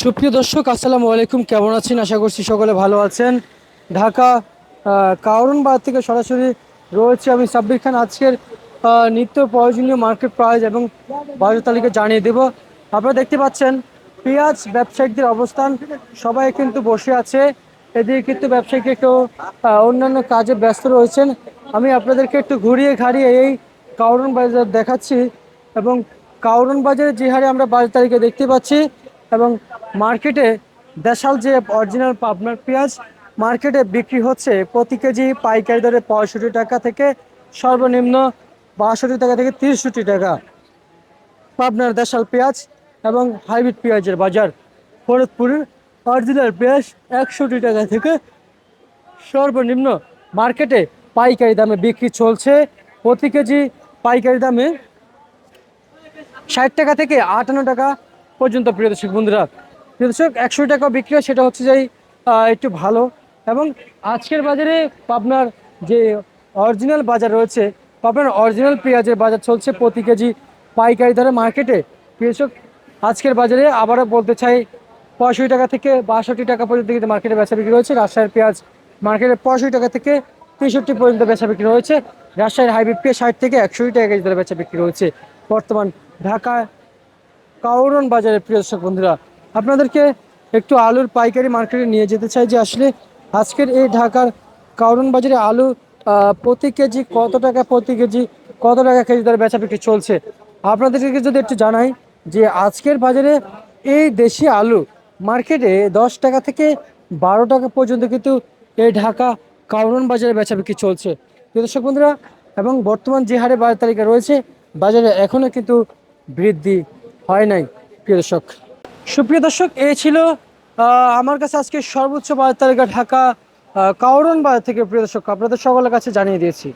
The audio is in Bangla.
সুপ্রিয় দর্শক, আসসালামু আলাইকুম। কেমন আছেন? আশা করছি সকলে ভালো আছেন। ঢাকা কাউরনবাদ থেকে সরাসরি রয়েছে আমি সাব্বির খান। আজকের নিত্য প্রয়োজনীয় মার্কেট প্রাইস এবং বাজার তালিকা জানিয়ে দেব। আপনারা দেখতে পাচ্ছেন, পেঁয়াজ ব্যবসায়িকদের অবস্থান। সবাই কিন্তু বসে আছে। এদিকে কিন্তু ব্যবসায়িক একটু অন্যান্য কাজে ব্যস্ত রয়েছেন। আমি আপনাদেরকে একটু ঘুরিয়ে ঘাড়িয়ে এই কাউরন বাজার দেখাচ্ছি। এবং কাউরন বাজারে যে হারে আমরা বাজার তালিকা দেখতে পাচ্ছি এবং মার্কেটে দেশাল যে অরিজিনাল পাবনার পেঁয়াজ, মার্কেটে বিক্রি হচ্ছে প্রতি কেজি পাইকারি দরে পঁয়ষট্টি টাকা থেকে সর্বনিম্ন বাষট্টি টাকা থেকে তিরিশটি টাকা। পাবনার দেশাল পেঁয়াজ এবং হাইব্রিড পেঁয়াজের বাজার। ফরিদপুরের অরিজিনাল পেঁয়াজ একষট্টি টাকা থেকে সর্বনিম্ন মার্কেটে পাইকারি দামে বিক্রি চলছে। প্রতি কেজি পাইকারি দামে ষাট টাকা থেকে আটান্ন টাকা পর্যন্ত, প্রিয় দর্শক বন্ধুরা। দর্শক, একশো টাকা বিক্রি হয়, সেটা হচ্ছে যে একটু ভালো। এবং আজকের বাজারে আপনার যে অরিজিনাল বাজার রয়েছে আপনার অরিজিনাল পেঁয়াজের বাজার চলছে প্রতি কেজি পাইকারি দরে মার্কেটে। দর্শক, আজকের বাজারে আবারও বলতে চাই, পঁয়ষট্টি টাকা থেকে বাষট্টি টাকা পর্যন্ত কিন্তু মার্কেটে বেচা বিক্রি রয়েছে রাজশাহীর পেঁয়াজ মার্কেটে পঁয়ষট্টি টাকা থেকে তেষট্টি পর্যন্ত বেচা বিক্রি রয়েছে রাজশাহীর হাইব্রিড পেঁয়াজ ষাট থেকে একশো টাকা কেজি দরে বেচা বিক্রি রয়েছে বর্তমান ঢাকা কাউরন বাজারের প্রিয় বন্ধুরা আপনাদেরকে একটু আলুর পাইকারি মার্কেটে নিয়ে যেতে চাই যে আসলে আজকের এই ঢাকার কাউরন বাজারে আলু প্রতি কেজি কত টাকা প্রতি কেজি, কত টাকা কেজি দরে বেচা বিক্রি চলছে? আপনাদেরকে যদি একটু জানাই যে আজকের বাজারে এই দেশি আলু মার্কেটে দশ টাকা থেকে বারো টাকা পর্যন্ত কিন্তু এই ঢাকা কাউরন বাজারে বেচা বিক্রি চলছে। দর্শক বন্ধুরা, এবং বর্তমান যে হারে বাজার তালিকা রয়েছে, বাজারে এখনও কিন্তু বৃদ্ধি হয় নাই। প্রিয় দর্শক সুপ্রিয় দর্শক এই ছিল আমার কাছে আজকে সর্বোচ্চ বাজার তালিকা ঢাকা কাউরন বাজার থেকে। প্রিয় দর্শক, আপনাদের সকলের কাছে জানিয়ে দিয়েছি।